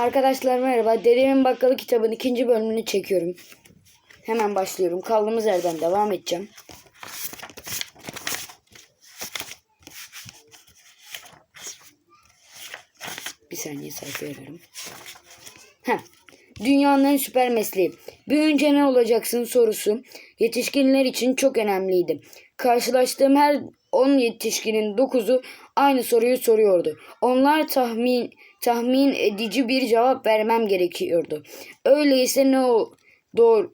Arkadaşlar merhaba. Dedemin Bakkalı kitabın ikinci bölümünü çekiyorum. Hemen başlıyorum. Kaldığımız yerden devam edeceğim. Bir saniye sayfaya arıyorum. Heh. Dünyanın en süper mesleği. Büyüyünce ne olacaksın sorusu yetişkinler için çok önemliydi. Karşılaştığım her 10 yetişkinin 9'u aynı soruyu soruyordu. Onlar tahmin tahmin edici bir cevap vermem gerekiyordu. Öyleyse ne o doğru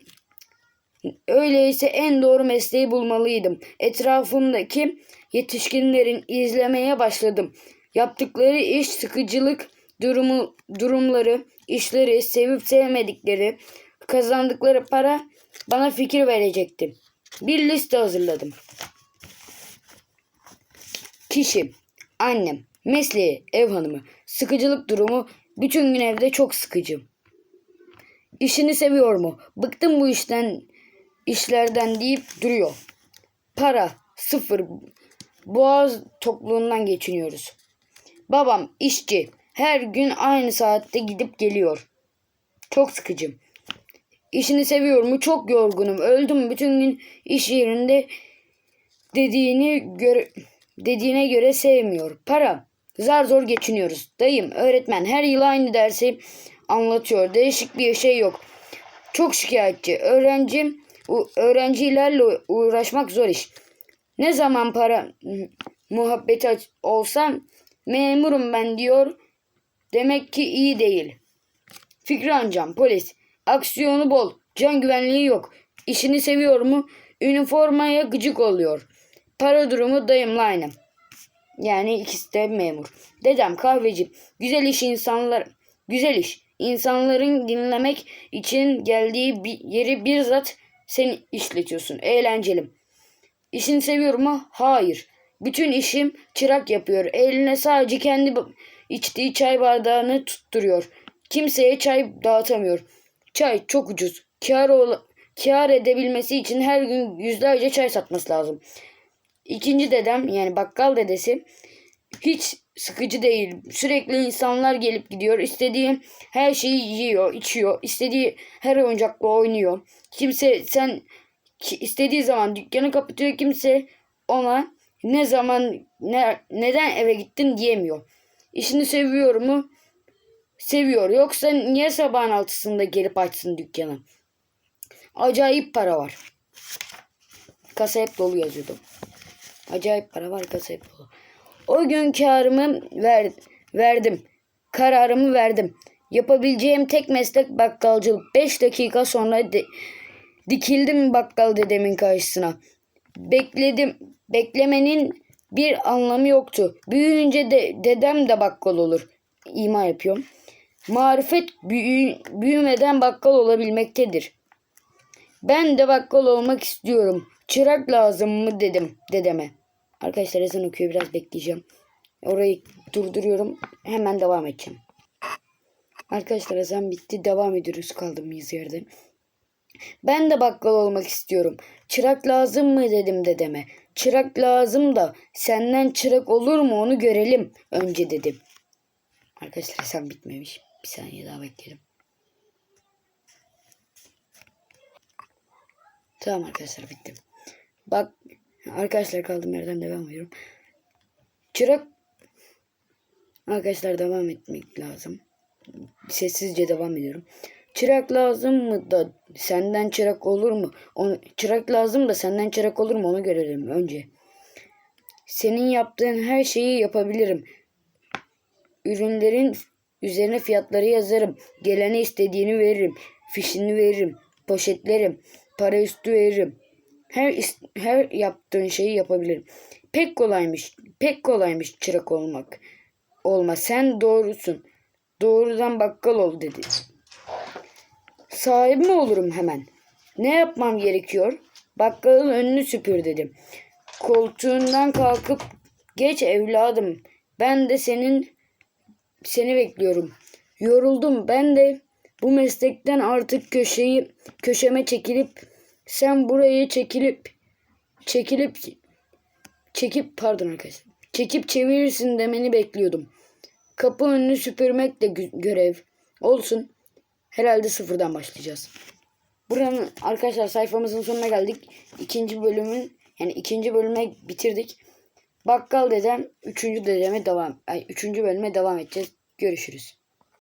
Öyleyse en doğru mesleği bulmalıydım. Etrafımdaki yetişkinlerin izlemeye başladım. Yaptıkları iş sıkıcılık durumu durumları, işleri sevip sevmedikleri, kazandıkları para bana fikir verecekti. Bir liste hazırladım. Kişi, annem, mesleği, ev hanımı, sıkıcılık durumu, bütün gün evde çok sıkıcı. İşini seviyor mu? Bıktım bu işten, işlerden deyip duruyor. Para, sıfır. Boğaz tokluğundan geçiniyoruz. Babam işçi. Her gün aynı saatte gidip geliyor. Çok sıkıcı. İşini seviyor mu? Çok yorgunum. Öldüm bütün gün iş yerinde dediğini göre dediğine göre sevmiyor. Para. Zar zor geçiniyoruz. Dayım, öğretmen her yıl aynı dersi anlatıyor. Değişik bir şey yok. Çok şikayetçi. Öğrenci u- öğrencilerle uğraşmak zor iş. Ne zaman para muhabbeti olsam memurum ben diyor. Demek ki iyi değil. Fikri Ancan, polis. Aksiyonu bol. Can güvenliği yok. İşini seviyor mu? Üniformaya gıcık oluyor. Para durumu dayımla aynı. Yani ikisi de memur. Dedem kahveci. Güzel iş insanlar. Güzel iş. İnsanların dinlemek için geldiği bir yeri bizzat sen işletiyorsun. Eğlenceli. İşini seviyor mu? Hayır. Bütün işim çırak yapıyor. Eline sadece kendi içtiği çay bardağını tutturuyor. Kimseye çay dağıtamıyor. Çay çok ucuz. Kar, kar edebilmesi için her gün yüzlerce çay satması lazım. İkinci dedem yani bakkal dedesi hiç sıkıcı değil. Sürekli insanlar gelip gidiyor. İstediği her şeyi yiyor, içiyor. İstediği her oyuncakla oynuyor. Kimse sen istediği zaman dükkanı kapatıyor. Kimse ona ne zaman ne, neden eve gittin diyemiyor. İşini seviyor mu? Seviyor. Yoksa niye sabahın altısında gelip açsın dükkanı? Acayip para var. Kasa hep dolu yazıyordu. Acayip para var kasa dolu. O gün karımı ver, verdim. Kararımı verdim. Yapabileceğim tek meslek bakkalcılık. 5 dakika sonra de- dikildim bakkal dedemin karşısına. Bekledim. Beklemenin bir anlamı yoktu. Büyüyünce de dedem de bakkal olur. İma yapıyorum. Marifet büyü, büyümeden bakkal olabilmektedir. Ben de bakkal olmak istiyorum. Çırak lazım mı dedim dedeme. Arkadaşlar ezan okuyor biraz bekleyeceğim. Orayı durduruyorum. Hemen devam edeceğim. Arkadaşlar ezan bitti. Devam ediyoruz kaldığımız yerde. Ben de bakkal olmak istiyorum. Çırak lazım mı dedim dedeme. Çırak lazım da senden çırak olur mu onu görelim önce dedim. Arkadaşlar ezan bitmemiş. Bir saniye daha bekleyelim. Tamam arkadaşlar bitti. Bak arkadaşlar kaldığım yerden devam ediyorum. Çırak Arkadaşlar devam etmek lazım. Sessizce devam ediyorum. Çırak lazım mı da senden çırak olur mu? Onu, çırak lazım da senden çırak olur mu onu görelim önce. Senin yaptığın her şeyi yapabilirim. Ürünlerin üzerine fiyatları yazarım. Gelene istediğini veririm. Fişini veririm. Poşetlerim. Para üstü veririm. Her her yaptığın şeyi yapabilirim. Pek kolaymış. Pek kolaymış çırak olmak. Olma sen doğrusun. Doğrudan bakkal ol dedi. Sahibi mi olurum hemen? Ne yapmam gerekiyor? Bakkalın önünü süpür dedim. Koltuğundan kalkıp geç evladım. Ben de senin seni bekliyorum. Yoruldum ben de bu meslekten artık köşeyi köşeme çekilip sen buraya çekilip çekilip çekip pardon arkadaşlar. Çekip çevirirsin demeni bekliyordum. Kapı önünü süpürmek de gö- görev. Olsun. Herhalde sıfırdan başlayacağız. Buranın arkadaşlar sayfamızın sonuna geldik. İkinci bölümün yani ikinci bölüme bitirdik. Bakkal dedem üçüncü dedeme devam ay üçüncü bölüme devam edeceğiz. Görüşürüz.